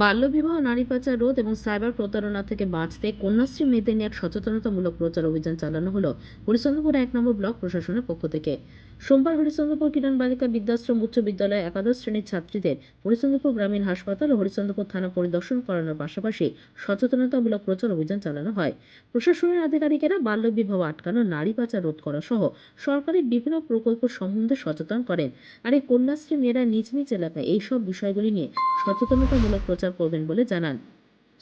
বাল্যবিবাহ, নারী পাচার রোধ এবং সাইবার প্রতারণা থেকে বাঁচতে কন্যাশ্রী মেয়েদের নিয়ে এক সচেতনতামূলক প্রচার অভিযান চালানো হলো। হরিচন্দ্রপুর এক নম্বর ব্লক প্রশাসনের পক্ষ থেকে। সোমবার হরিচন্দ্রপুর কিরণ বালিকা বিদ্যাশ্রম উচ্চ বিদ্যালয়ে একাদশ শ্রেণির ছাত্রীদের হরিচন্দ্রপুর গ্রামীণ হাসপাতাল ও হরিচন্দ্রপুর থানা পরিদর্শন করানোর পাশাপাশি সচেতনতামূলক প্রচার অভিযান চালানো হয়। প্রশাসনের আধিকারিকেরা বাল্যবিবাহ আটকানো, নারী পাচার রোধ করা সহ সরকারের বিভিন্ন প্রকল্প সম্বন্ধে সচেতন করেন। আর এই কন্যাশ্রী মেয়েরা নিজ নিজ এলাকায় এইসব বিষয়গুলি নিয়ে সচেতনতামূলক প্রচার করবেন বলে জানান।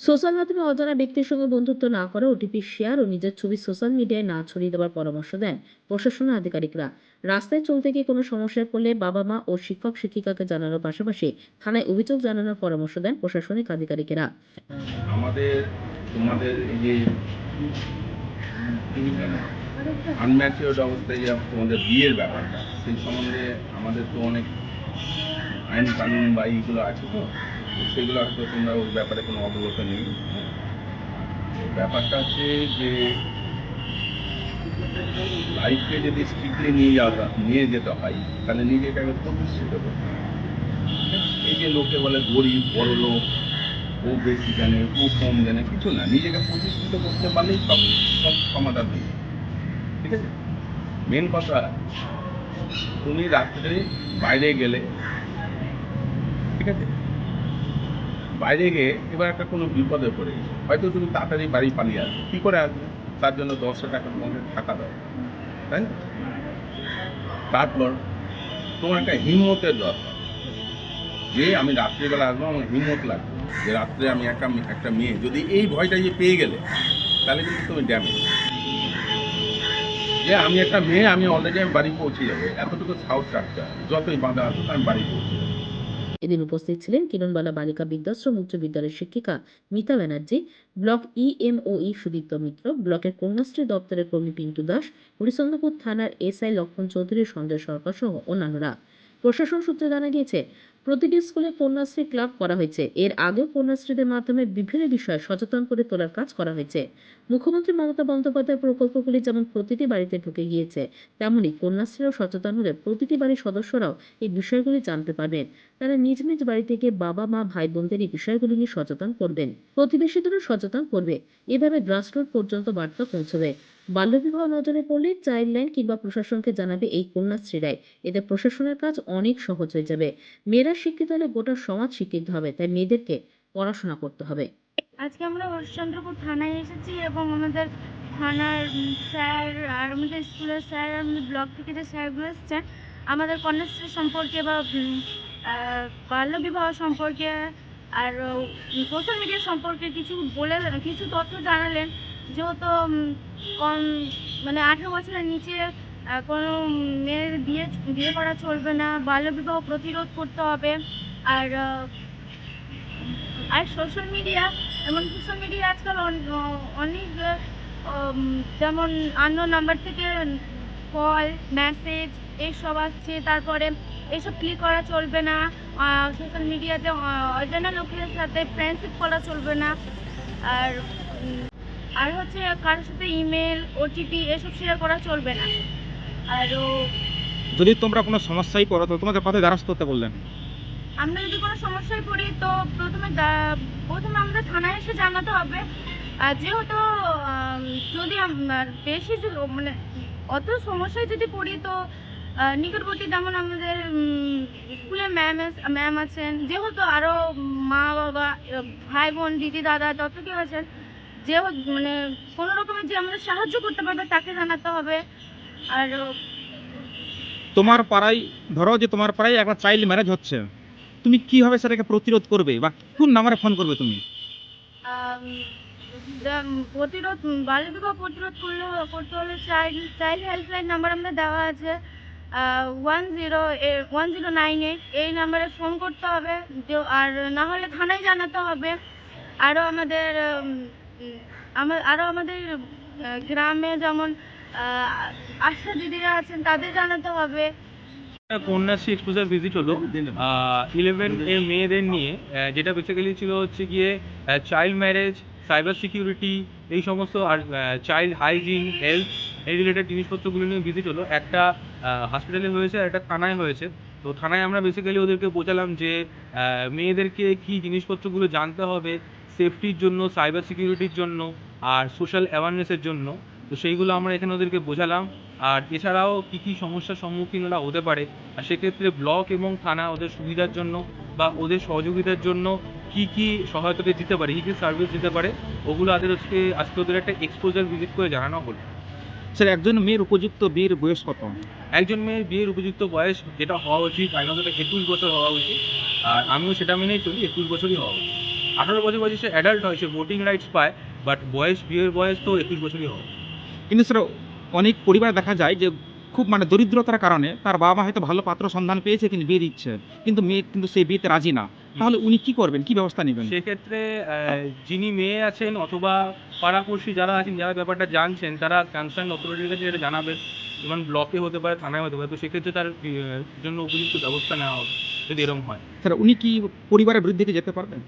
সোশ্যাল মাধ্যমে অজানা ব্যক্তির সঙ্গে বন্ধুত্ব না করে ওটিপি শেয়ার ও নিজের ছবি সোশ্যাল মিডিয়ায় না ছড়িয়ে দেওয়ার পরামর্শ দেন প্রশাসনের আধিকারিকরা। রাস্তায় চলতে গিয়ে কোনো সমস্যায় পড়লে বাবা মা ও শিক্ষক, শিক্ষিকাকে জানানোর পাশাপাশি থানায় অভিযোগ জানানোর পরামর্শ দেন প্রশাসনিক আধিকারিকেরা। আমাদের, তোমাদের যে আনম্যাচিওর্ড অবস্থায় যে তোমাদের বিয়ের ব্যাপারটা, সেই সম্বন্ধে আমাদের তো অনেক আইন কানুন বা এইগুলো আছে তো? সেগুলো হয়তো তোমরা ওই ব্যাপারে কোনো অবগত নেই। ব্যাপারটা হচ্ছে যে লাইফকে যদি স্ট্রিক্টলি নিয়ে যাওয়া, নিয়ে যেতে হয়, তাহলে নিজেকে প্রতিষ্ঠিত করতে হবে। এই যে লোকে বলে গরিব, বড় লোক ও বেশি জানে ও কম জানে, কিছু না। নিজেকে প্রতিষ্ঠিত করতে পারলেই সব সব সমাধান হয়ে ঠিক আছে? মেন কথা, তুমি রাত্রে বাইরে গেলে, ঠিক আছে? বাইরে গিয়ে এবার একটা কোনো বিপদে পড়ে। হয়তো তুমি তাড়াতাড়ি বাড়ি পালিয়ে আসবে। কী করে আসবে? তার জন্য দশশো টাকা তোমাকে থাকা দরকার। তাই তারপর তোমার একটা হিম্মতের দরকার। যে আমি রাত্রিবেলা আসব, আমার হিম্মত লাগবে। যে রাত্রে আমি একটা একটা মেয়ে, যদি এই ভয়টা যে পেয়ে গেলে, তাহলে কিন্তু তুমি ড্যামেজ যে আমি একটা মেয়ে, আমি অলরেডি আমি বাড়ি পৌঁছে যাব। এতটুকু সাহস রাখতে হবে। যতই বাধা আসুক, আমি বাড়ি পৌঁছে যাব। এদিন উপস্থিত ছিলেন কিরণবালা বালিকা বিদ্যাশ্রম উচ্চ বিদ্যালয়ের শিক্ষিকা মিতা ব্যানার্জি, ব্লক ইএমওই সুদীপ্ত মিত্র, ব্লকের কন্যাশ্রী দপ্তরের কর্মী পিন্টু দাস, হরিচন্দ্রপুর থানার এসআই লক্ষণ চৌধুরী, সঞ্জয় সরকার সহ অন্যান্যরা। প্রশাসন সূত্রে জানা গিয়েছে, প্রতিটি স্কুলে কন্যাশ্রী ক্লাব করা হয়েছে। এর আগেও কন্যাশ্রীদের মাধ্যমে বিভিন্ন বিষয়ে সচেতন করে তোলার কাজ করা হয়েছে। মুখ্যমন্ত্রী মমতা বন্দ্যোপাধ্যায়ের প্রকল্পগুলি যেমন প্রতিটি বাড়িতে ঢুকে গিয়েছে, তেমনি কন্যাশ্রীরাও সচেতন হলে প্রতিটি বাড়ির সদস্যরাও এই বিষয়গুলি জানতে পারবেন। তারা নিজ নিজ বাড়ি থেকে বাবা, মা ভাই বোনদের এই বিষয়গুলি নিয়ে সচেতন করবেন। প্রতিবেশীদেরও সচেতন করবে। এভাবে গ্রাসরুট পর্যন্ত বার্তা পৌঁছবে। বাল্যবিবাহ নজরে পড়লে চাইল্ড লাইন কিংবা প্রশাসনকে জানাবে এই কন্যাশ্রীরাই এতে প্রশাসনের কাজ অনেক সহজ হয়ে যাবে। মেয়েরা শিক্ষিত হলে গোটা সমাজ শিক্ষিত হবে, তাই মেয়েদেরকে পড়াশোনা করতে হবে। আজকে আমরা হরিশ্চন্দ্রপুর থানায় এসেছি এবং আমাদের থানার স্যার আর আমাদের স্কুলের স্যার আমাদের ব্লক থেকে যে স্যারগুলো এসেছেন, আমাদের কন্যাশ্রী সম্পর্কে বা বাল্যবিবাহ সম্পর্কে আর সোশ্যাল মিডিয়া সম্পর্কে কিছু বলে, কিছু তথ্য জানালেন। যেহেতু কম মানে আঠেরো বছরের নিচে কোনো মেয়ের বিয়ে বিয়ে করা চলবে না, বাল্যবিবাহ প্রতিরোধ করতে হবে। আর আর সোশ্যাল মিডিয়া এমন সোশ্যাল মিডিয়া আজকাল অনেক যেমন অন্য নাম্বার থেকে কল মেসেজ এইসব আসছে। তারপরে এইসব ক্লিক করা চলবে না। সোশ্যাল মিডিয়াতে অজানা লোকের সাথে ফ্রেন্ডশিপ করা চলবে না। আর আর হচ্ছে কারোর সাথে ইমেল ওটিপি এসব শেয়ার করা চলবে না। আরও যদি তোমরা কোনো সমস্যায় পড়ো তো তোমাদের পথে দ্বারস্থ হতে বললেন। আমরা যদি কোনো সমস্যায় পড়ি তো প্রথমে প্রথমে আমাদের থানায় এসে জানাতে হবে। আর যেহেতু যদি আমার বেশি মানে অত সমস্যায় যদি পড়ি তো নিকটবর্তী যেমন আমাদের স্কুলে ম্যাম ম্যাম আছেন যেহেতু আরও মা বাবা ভাই বোন দিদি দাদা যত কেউ আছেন যেহেতু মানে কোনো রকমের যে আমাদের সাহায্য করতে পারবে তাকে জানাতে হবে। আর তোমার পাড়ায় ধরো যে তোমার পাড়ায় একটা চাইল্ড ম্যারেজ হচ্ছে। তুমি কীভাবে সেটাকে প্রতিরোধ করবে বা কোন নাম্বারে ফোন করবে তুমি? প্রতিরোধ যা- প্রতিরোধ বাল্যবিবাহ প্রতিরোধ করলে করতে হলে চাইল্ড চাইল্ড হেল্পলাইন নাম্বার আমাদের দেওয়া আছে। One zero one zero nine eight এই নাম্বারে ফোন করতে হবে। আর না হলে থানায় জানাতে হবে। আরও আমাদের উম, আরও আমাদের গ্রামে যেমন আশা দিদিরা আছেন তাদের জানাতে হবে। কন্যাশ্রী এক্সপোজার ভিজিট হলো ইলেভেন এর মেয়েদের নিয়ে যেটা বেসিক্যালি ছিল হচ্ছে গিয়ে চাইল্ড ম্যারেজ সাইবার সিকিউরিটি এই সমস্ত আর চাইল্ড হাইজিন হেলথ এই রিলেটেড জিনিসপত্রগুলো নিয়ে ভিজিট হলো। একটা হসপিটালে হয়েছে আর একটা থানায় হয়েছে। তো থানায় আমরা বেসিক্যালি ওদেরকে বোঝালাম যে মেয়েদেরকে কি জিনিসপত্রগুলো জানতে হবে সেফটির জন্য সাইবার সিকিউরিটির জন্য আর সোশ্যাল অ্যাওয়ারনেসের জন্য। তো সেইগুলো আমরা এখানে ওদেরকে বোঝালাম। আর এছাড়াও কী কী সমস্যার সম্মুখীন ওরা হতে পারে আর সেক্ষেত্রে ব্লক এবং থানা ওদের সুবিধার জন্য বা ওদের সহযোগিতার জন্য কি কি সহায়তা দিতে পারে কী কী সার্ভিস দিতে পারে ওগুলো আদের আজকে আজকে ওদের একটা এক্সপোজার ভিজিট করে জানানো হলো। স্যার একজন মেয়ের উপযুক্ত বিয়ের বয়স কত? একজন মেয়ের বিয়ের উপযুক্ত বয়স যেটা হওয়া উচিত আইনত একুশ বছর হওয়া উচিত। আর আমিও সেটা মেনেই চলি একুশ বছরই হওয়া উচিত। আঠারো বছর বয়সে সে অ্যাডাল্ট হয় সে ভোটিং রাইটস পায় বাট বয়স বিয়ের বয়স তো একুশ বছরই উচিত। কিন্তু স্যার অনেক পরিবার দেখা যায় যে খুব মানে দরিদ্রতার কারণে তার বাবা মা হয়তো ভালো পাত্র সন্ধান পেয়েছে কিন্তু বিয়ে দিচ্ছে কিন্তু মেয়ে কিন্তু সেই বিয়েতে রাজি না। তাহলে উনি কি করবেন? কি ব্যবস্থা নেবেন? সেক্ষেত্রে যিনি মেয়ে আছেন অথবা পাড়াপড়শি যারা আছেন যারা ব্যাপারটা জানছেন তারা কনসার্ন অথরিটির কাছে এটা জানাবেন যেমন ব্লকে হতে পারে থানায় হতে পারে তো সেক্ষেত্রে তার জন্য উপযুক্ত ব্যবস্থা নেওয়া হবে যদি এরকম হয়। স্যার উনি কি পরিবারের বিরুদ্ধে যেতে পারবেন?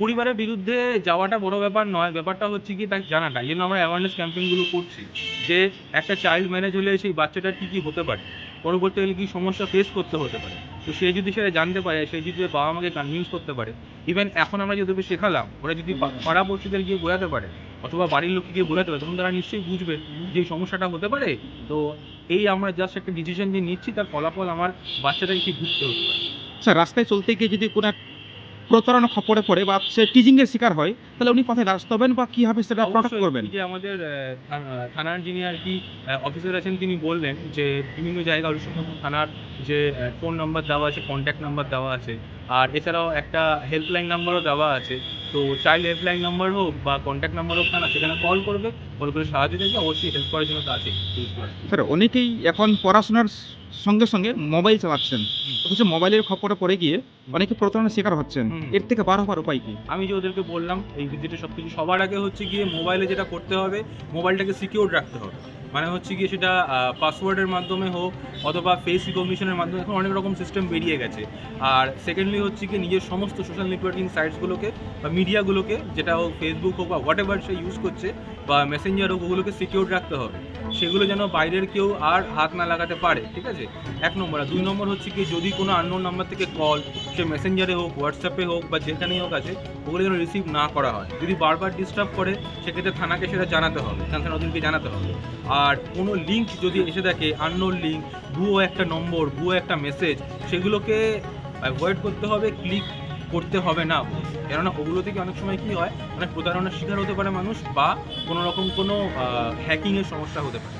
পরিবারের বিরুদ্ধে যাওয়াটা বড় ব্যাপার নয়। ব্যাপারটা হচ্ছে কি তাকে জানাটা। এই জন্য আমরা অ্যাওয়ারনেস ক্যাম্পেইনগুলো করছি যে একটা চাইল্ড ম্যারেজ হলে সেই বাচ্চাটার কী কী হতে পারে। পরবর্তীকালে কী সমস্যা ফেস করতে হতে পারে। তো সে যদি সেটা জানতে পারে, সে যদি বাবা মাকে কনভিন্স করতে পারে ইভেন এখন আমরা যদি ওদের শেখালাম, ওরা যদি পা- পাড়াপড়শিদের গিয়ে বোঝাতে পারে, অথবা বাড়ির লোককে গিয়ে বোঝাতে পারে, তখন তারা নিশ্চয়ই বুঝবে যে সমস্যাটা হতে পারে। তো এই আমরা জাস্ট একটা ডিসিশন যে নিচ্ছি, তার ফলাফল আমার বাচ্চাটাকে কি বুঝতে হতে পারে। স্যার, রাস্তায় চলতে গিয়ে যদি কোনো প্রতারণা খপরে পড়ে বা সে টিজিংয়ের শিকার হয় তাহলে উনি কোথায় দাঁড়াতে হবেন বা কীভাবে সেটা প্রকাশ করবেন? যে আমাদের থানার যিনি আর কি অফিসার আছেন তিনি বললেন যে বিভিন্ন জায়গা থানার যে ফোন নাম্বার দেওয়া আছে কন্ট্যাক্ট নাম্বার দেওয়া আছে। আর এছাড়াও একটা হেল্পলাইন নাম্বারও দেওয়া আছে। তো চাইল্ড হেল্পলাইন নাম্বার হোক বা কন্ট্যাক্ট নাম্বার হোক না সেখানে কল করবে কল করে সাহায্য চাইবে অবশ্যই হেল্প করার জন্য তো আছে। স্যার অনেকেই এখন পড়াশোনার সঙ্গে সঙ্গে মোবাইল চালাচ্ছেন। অথচ মোবাইলের খপরে পড়ে গিয়ে অনেকে প্রতারণার শিকার হচ্ছেন। এর থেকে বার হবার উপায় কি? আমি যে ওদেরকে বললাম এই ভিজিটে সব কিছু সবার আগে হচ্ছে গিয়ে মোবাইলে যেটা করতে হবে মোবাইলটাকে সিকিউর রাখতে হবে। মানে হচ্ছে গিয়ে সেটা পাসওয়ার্ডের মাধ্যমে হোক অথবা ফেস রিকগনিশনের মাধ্যমে এখন অনেক রকম সিস্টেম বেরিয়ে গেছে। আর সেকেন্ডলি হচ্ছে কি নিজের সমস্ত সোশ্যাল নেটওয়ার্কিং সাইটসগুলোকে বা মিডিয়াগুলোকে যেটা হোক ফেসবুক হোক বা হোয়াট এভার সে ইউজ করছে বা মেসেঞ্জার হোক, ওগুলোকে সিকিউর রাখতে হবে। সেগুলো যেন বাইরের কেউ আর হাত না লাগাতে পারে, ঠিক আছে? এক নম্বর। আর দুই নম্বর হচ্ছে কি, যদি কোনো আননোন নাম্বার থেকে কল সে মেসেঞ্জারে হোক হোয়াটসঅ্যাপে হোক বা যেখানেই হোক আছে, ওগুলো যেন রিসিভ না করা হয়। যদি বারবার ডিস্টার্ব করে, সেক্ষেত্রে থানাকে সেটা জানাতে হবে কনসার্ন ওদেরকে জানাতে হবে। আর কোনো লিঙ্ক যদি এসে থাকে আননোন লিঙ্ক ভুয়ো একটা নম্বর ভুয়ো একটা মেসেজ সেগুলোকে অ্যাভয়েড করতে হবে ক্লিক করতে হবে না কেননা ওগুলো থেকে অনেক সময় কি হয়, অনেক প্রতারণার শিকার হতে পারে মানুষ বা কোনো রকম কোনো হ্যাকিংয়ের সমস্যা হতে পারে.